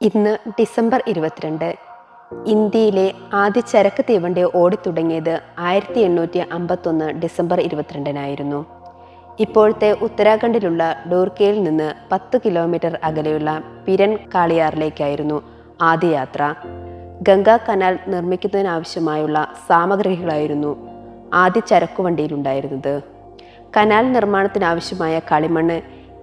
ഇന്ന് ഡിസംബർ ഇരുപത്തിരണ്ട്. ഇന്ത്യയിലെ ആദ്യ ചരക്ക് തീവണ്ടി ഓടിത്തുടങ്ങിയത് ആയിരത്തി എണ്ണൂറ്റി അമ്പത്തൊന്ന് ഡിസംബർ ഇരുപത്തിരണ്ടിനായിരുന്നു. ഇപ്പോഴത്തെ ഉത്തരാഖണ്ഡിലുള്ള ഡോർക്കയിൽ നിന്ന് പത്ത് കിലോമീറ്റർ അകലെയുള്ള പിരൻ കാളിയാറിലേക്കായിരുന്നു ആദ്യ യാത്ര. ഗംഗാ കനാൽ നിർമ്മിക്കുന്നതിനാവശ്യമായുള്ള സാമഗ്രികളായിരുന്നു ആദ്യ ചരക്കുവണ്ടിയിലുണ്ടായിരുന്നത് കനാൽ നിർമ്മാണത്തിനാവശ്യമായ കളിമണ്ണ്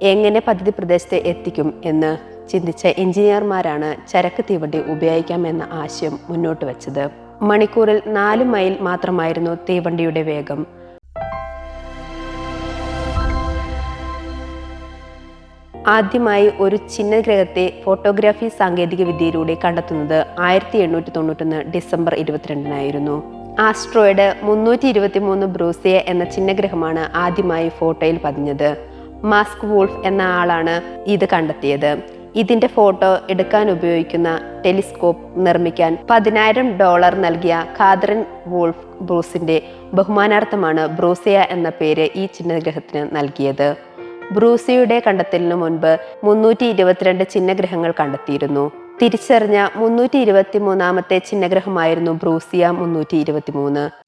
എങ്ങനെ പദ്ധതി പ്രദേശത്ത് എത്തിക്കും എന്ന് ചിന്തിച്ച എഞ്ചിനീയർമാരാണ് ചരക്ക് തീവണ്ടി ഉപയോഗിക്കാമെന്ന ആശയം മുന്നോട്ട് വച്ചത്. മണിക്കൂറിൽ നാല് മൈൽ മാത്രമായിരുന്നു തീവണ്ടിയുടെ വേഗം. ആദ്യമായി ഒരു ചിഹ്നഗ്രഹത്തെ ഫോട്ടോഗ്രാഫി സാങ്കേതിക വിദ്യയിലൂടെ കണ്ടെത്തുന്നത് ആയിരത്തി എണ്ണൂറ്റി തൊണ്ണൂറ്റൊന്ന് ഡിസംബർ ഇരുപത്തിരണ്ടിനായിരുന്നു. ആസ്ട്രോയിഡ് മുന്നൂറ്റി ഇരുപത്തി മൂന്ന് ബ്രൂസിയ എന്ന ചിഹ്നഗ്രഹമാണ് ആദ്യമായി ഫോട്ടോയിൽ പതിഞ്ഞത്. മാസ്ക് വൂൾഫ് എന്ന ആളാണ് ഇത് കണ്ടെത്തിയത്. ഇതിന്റെ ഫോട്ടോ എടുക്കാൻ ഉപയോഗിക്കുന്ന ടെലിസ്കോപ്പ് നിർമ്മിക്കാൻ പതിനായിരം ഡോളർ നൽകിയ കാതറിൻ വോൾഫ് ബ്രൂസിന്റെ ബഹുമാനാർത്ഥമാണ് ബ്രൂസിയ എന്ന പേര് ഈ ചിഹ്നഗ്രഹത്തിന് നൽകിയത്. ബ്രൂസിയുടെ കണ്ടെത്തലിനു മുൻപ് മുന്നൂറ്റി ഇരുപത്തിരണ്ട് ചിഹ്നഗ്രഹങ്ങൾ കണ്ടെത്തിയിരുന്നു. തിരിച്ചറിഞ്ഞ മുന്നൂറ്റി ഇരുപത്തി മൂന്നാമത്തെ ചിഹ്നഗ്രഹമായിരുന്നു ബ്രൂസിയ മുന്നൂറ്റി ഇരുപത്തി മൂന്ന്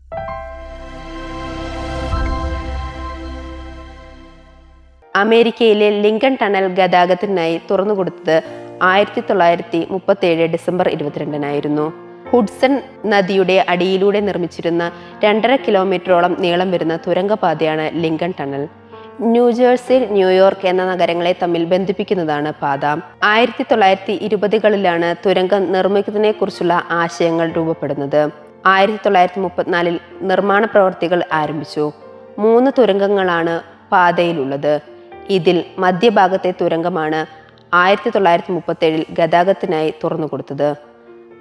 അമേരിക്കയിലെ ലിങ്കൺ ടണൽ ഗതാഗതത്തിനായി തുറന്നുകൊടുത്തത് ആയിരത്തി തൊള്ളായിരത്തി മുപ്പത്തി ഏഴ് ഡിസംബർ ഇരുപത്തിരണ്ടിനായിരുന്നു. ഹുഡ്സൺ നദിയുടെ അടിയിലൂടെ നിർമ്മിച്ചിരുന്ന രണ്ടര കിലോമീറ്ററോളം നീളം വരുന്ന തുരങ്കപാതയാണ് Lincoln tunnel. New Jersey New York എന്ന നഗരങ്ങളെ തമ്മിൽ ബന്ധിപ്പിക്കുന്നതാണ് പാത. ആയിരത്തി തൊള്ളായിരത്തി ഇരുപതുകളിലാണ് തുരങ്കം നിർമ്മിക്കുന്നതിനെ കുറിച്ചുള്ള ആശയങ്ങൾ രൂപപ്പെടുന്നത്. ആയിരത്തി തൊള്ളായിരത്തി മുപ്പത്തിനാലിൽ നിർമ്മാണ പ്രവർത്തികൾ ആരംഭിച്ചു. മൂന്ന് തുരങ്കങ്ങളാണ് പാതയിലുള്ളത്. ഇതിൽ മധ്യഭാഗത്തെ തുരങ്കമാണ് ആയിരത്തി തൊള്ളായിരത്തി മുപ്പത്തേഴിൽ ഗതാഗതത്തിനായി തുറന്നുകൊടുത്തത്.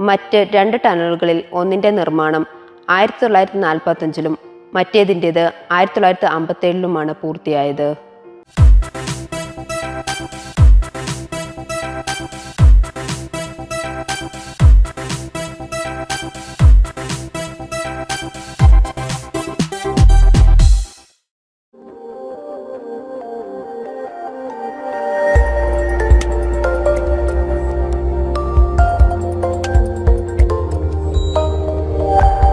മറ്റ് രണ്ട് ടണലുകളിൽ ഒന്നിന്റെ നിർമ്മാണം ആയിരത്തി തൊള്ളായിരത്തി നാൽപ്പത്തഞ്ചിലും മറ്റേതിന്റേത് ആയിരത്തി തൊള്ളായിരത്തി അമ്പത്തേഴിലുമാണ് പൂർത്തിയായത്.